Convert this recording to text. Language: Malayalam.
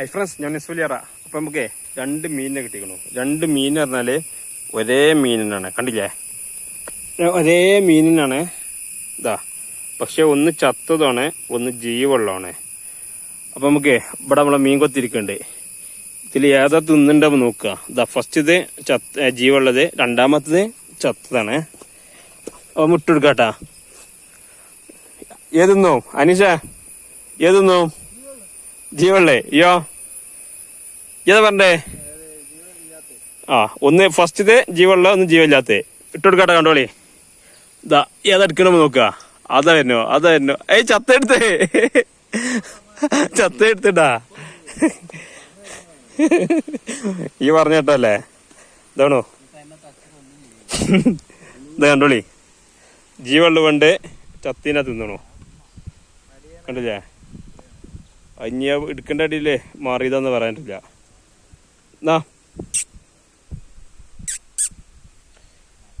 ഹൈ ഫ്രണ്ട്സ് ഞാൻ നിസ്വലിയറ അപ്പൊ നമുക്ക് രണ്ട് മീനിനെ കിട്ടിക്കണു രണ്ട് മീൻ പറഞ്ഞാൽ ഒരേ മീനിനാണ്. കണ്ടില്ലേ? ഒരേ മീനിനാണ്. ഇതാ. പക്ഷെ ഒന്ന് ചത്തതാണ് ഒന്ന് ജീവുള്ളതാണ്. അപ്പൊ നമുക്ക് ഇവിടെ നമ്മളെ മീൻ കൊത്തിരിക്കണ്ട് ഇതിൽ ഏതാ തിന്നുണ്ടാവും നോക്കുക. ഇതാ ഫസ്റ്റ് ഇത് ചത്ത ജീവുള്ളത് രണ്ടാമത്തത് ചത്തതാണ്. അപ്പൊ മുട്ടെടുക്കാട്ടാ ഏതെന്നോ അനീഷ ഏതെന്നോ ജീവള്ളേ അയ്യോ. ഏതാ പറഞ്ഞേ? ആ ഒന്ന് ഫസ്റ്റത്തെ ജീവനുള്ള ഒന്ന് ജീവനില്ലാത്ത. ഇട്ടുകൊടുക്കാട്ടെ കണ്ടോളി. ഇതാ ഏതാ എടുക്കണമെന്ന് നോക്കുക. അതാ വരുന്നോ അതാ വരുന്നോ. ഏയ് ചത്ത എടുത്തേ. ചത്ത എടുത്തിട്ടാ. ഈ പറഞ്ഞ കേട്ടല്ലേ ഇതാണോ? ഇതാ കണ്ടോളി. ജീവള്ള കൊണ്ട് ചത്തിനാ തിന്നണോ? കണ്ടില്ലേ? അഞ്ഞ എടുക്കേണ്ട അടിയില്ലേ മാറിയതാന്ന് പറയാനില്ല 那